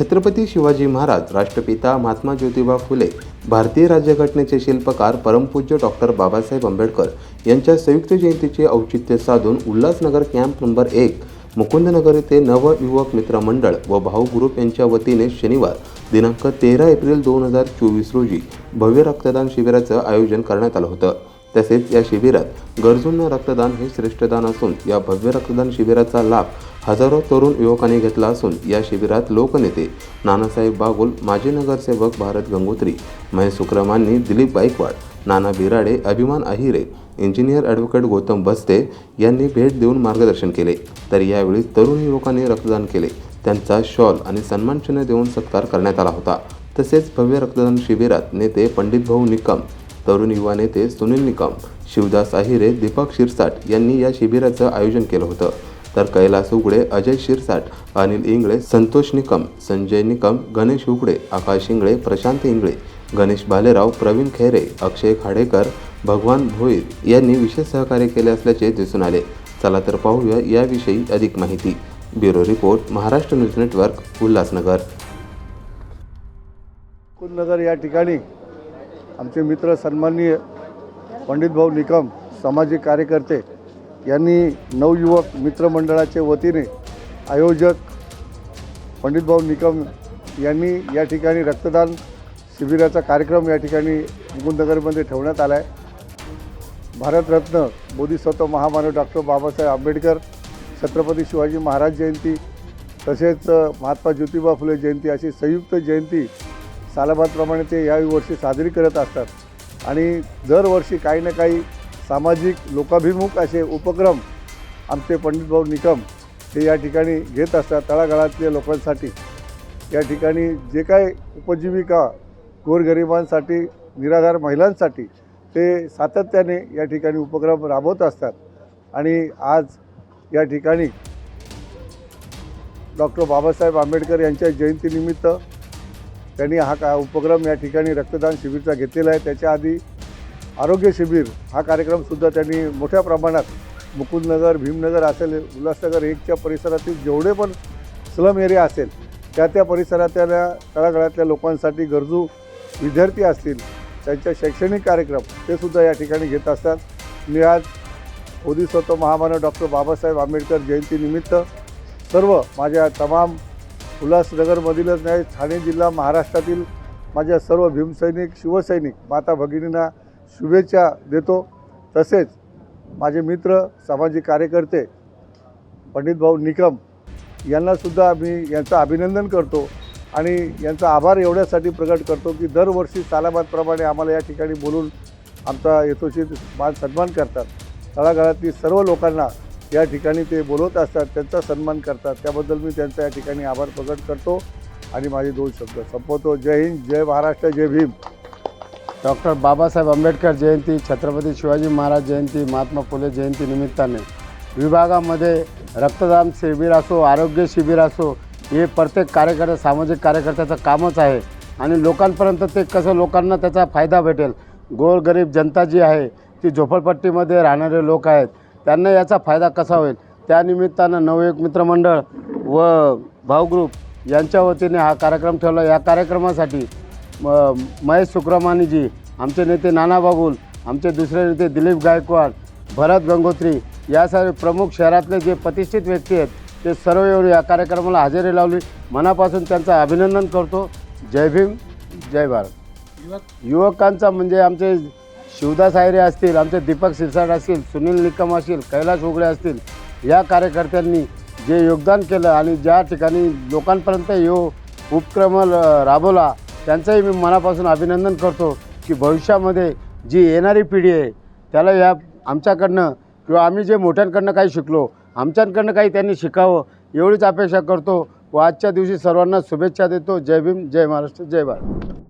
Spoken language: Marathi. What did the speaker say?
छत्रपती शिवाजी महाराज राष्ट्रपिता महात्मा ज्योतिबा फुले भारतीय राज्यघटनेचे शिल्पकार परमपूज्य डॉक्टर बाबासाहेब आंबेडकर यांच्या संयुक्त जयंतीचे औचित्य साधून उल्हासनगर कॅम्प नंबर एक मुकुंदनगर येथे नवयुवक मित्र मंडळ व भाऊ ग्रुप यांच्या वतीने शनिवार दिनांक तेरा एप्रिल दोन हजार चोवीस रोजी भव्य रक्तदान शिबिराचं आयोजन करण्यात आलं होतं. तसेच या शिबिरात गरजूंना रक्तदान हे श्रेष्ठदान असून या भव्य रक्तदान शिबिराचा लाभ हजारो तरुण युवकांनी घेतला असून या शिबिरात लोकनेते नानासाहेब बागुल माजी नगरसेवक भारत गंगोत्री महेश सुक्रमांनी दिलीप गायकवाड नाना बिराडे अभिमान अहिरे इंजिनियर ॲडव्होकेट गौतम बस्ते यांनी भेट देऊन मार्गदर्शन केले. तर यावेळी तरुण युवकांनी रक्तदान केले. त्यांचा शॉल आणि सन्मानचिन्ह देऊन सत्कार करण्यात आला होता. तसेच भव्य रक्तदान शिबिरात नेते पंडित भाऊ निकम तरुण युवा नेते सुनील निकम शिवदास आहिरे दीपक शिरसाट यांनी या शिबिराचं आयोजन केलं होतं. तर कैलास उगडे अजय शिरसाट अनिल इंगळे संतोष निकम संजय निकम गणेश उगडे आकाश इंगळे प्रशांत इंगळे गणेश भालेराव प्रवीण खैरे अक्षय खाडेकर भगवान भोईर यांनी विशेष सहकार्य केले असल्याचे दिसून आले. चला तर पाहूया याविषयी अधिक माहिती. Bureau report Maharashtra news network Ulhasnagar. Kundannagar या ठिकाणी आमचे मित्र सन्माननीय पंडित भाऊ निकम सामाजिक कार्यकर्ते यांनी नवयुवक मित्रमंडळाच्या वतीने आयोजक पंडित भाऊ निकम यांनी या ठिकाणी रक्तदान शिबिराचा कार्यक्रम या ठिकाणी मुकुंदनगरमध्ये ठेवण्यात आला आहे. भारतरत्न बोधिसत्व महामानव डॉक्टर बाबासाहेब आंबेडकर छत्रपती शिवाजी महाराज जयंती तसेच महात्मा ज्योतिबा फुले जयंती अशी संयुक्त जयंती सालाबादप्रमाणे ते याही वर्षी साजरी करत असतात. आणि दरवर्षी काही ना काही सामाजिक लोकाभिमुख असे उपक्रम आमचे पंडित भाऊ निकम हे या ठिकाणी घेत असतात तळागाळातल्या लोकांसाठी. या ठिकाणी जे काय उपजीविका गोरगरिबांसाठी निराधार महिलांसाठी ते सातत्याने या ठिकाणी उपक्रम राबवत असतात. आणि आज या ठिकाणी डॉक्टर बाबासाहेब आंबेडकर यांच्या जयंतीनिमित्त त्यांनी हा का उपक्रम या ठिकाणी रक्तदान शिबिरचा घेतलेला आहे. त्याच्या आधी आरोग्य शिबिर हा कार्यक्रमसुद्धा त्यांनी मोठ्या प्रमाणात मुकुंदनगर भीमनगर असेल उल्हासनगर एकच्या परिसरातील जेवढे पण स्लम एरिया असेल त्या त्या परिसरातल्या तळागाळातल्या लोकांसाठी गरजू विद्यार्थी असतील त्यांच्या शैक्षणिक कार्यक्रम ते सुद्धा या ठिकाणी घेत असतात. मी आज बोधिसत्व महामानव डॉक्टर बाबासाहेब आंबेडकर जयंतीनिमित्त सर्व माझ्या तमाम उल्हासनगरमधीलच नाही ठाणे जिल्हा महाराष्ट्रातील माझ्या सर्व भीमसैनिक शिवसैनिक माता भगिनींना शुभेच्छा देतो. तसेच माझे मित्र सामाजिक कार्यकर्ते पंडित भाऊ निकम यांनासुद्धा मी यांचं अभिनंदन करतो आणि यांचा आभार एवढ्यासाठी प्रकट करतो की दरवर्षी सालाबादप्रमाणे आम्हाला या ठिकाणी बोलून आमचा यथोचित मान सन्मान करतात. तळागाळातील सर्व लोकांना या ठिकाणी ते बोलवत असतात त्यांचा सन्मान करतात. त्याबद्दल मी त्यांचा या ठिकाणी आभार प्रकट करतो आणि माझे दोन शब्द संपवतो. जय हिंद जय महाराष्ट्र जय भीम. डॉक्टर बाबासाहेब आंबेडकर जयंती छत्रपती शिवाजी महाराज जयंती महात्मा फुले जयंती निमित्ताने. विभागामध्ये रक्तदान शिबिर असो आरोग्य शिबिर असो हे प्रत्येक कार्यकर्ता सामाजिक कार्यकर्त्याचं कामच आहे. आणि लोकांपर्यंत ते कसं लोकांना त्याचा फायदा भेटेल? गोरगरीब जनता जी आहे ती झोपडपट्टीमध्ये राहणारे लोक आहेत. त्यांना याचा फायदा कसा होईल? त्यानिमित्तानं नवयुग मित्रमंडळ व भाऊ ग्रुप यांच्या वतीने हा कार्यक्रम ठेवला. या कार्यक्रमासाठी म महेश सुक्रमानीजी आमचे नेते नाना बाबुल आमचे दुसरे नेते दिलीप गायकवाड भरत गंगोत्री यासारखे प्रमुख शहरातले जे प्रतिष्ठित व्यक्ती आहेत ते सर्व येऊन या कार्यक्रमाला हजेरी लावली. मनापासून त्यांचं अभिनंदन करतो. जय भीम जय भारत. युवकांचा म्हणजे आमचे शिवदास आयरे असतील आमचे दीपक सिरसाट असतील सुनील निकम असतील कैलास उगडे असतील या कार्यकर्त्यांनी जे योगदान केलं आणि ज्या ठिकाणी लोकांपर्यंत यो उपक्रम राबवला त्यांचंही मी मनापासून अभिनंदन करतो की भविष्यामध्ये जी येणारी पिढी आहे त्याला या आमच्याकडनं किंवा आम्ही जे मोठ्यांकडनं काही शिकलो आमच्याकडनं काही त्यांनी शिकावं एवढीच अपेक्षा करतो. व आजच्या दिवशी सर्वांना शुभेच्छा देतो. जय भीम जय महाराष्ट्र जय भारत.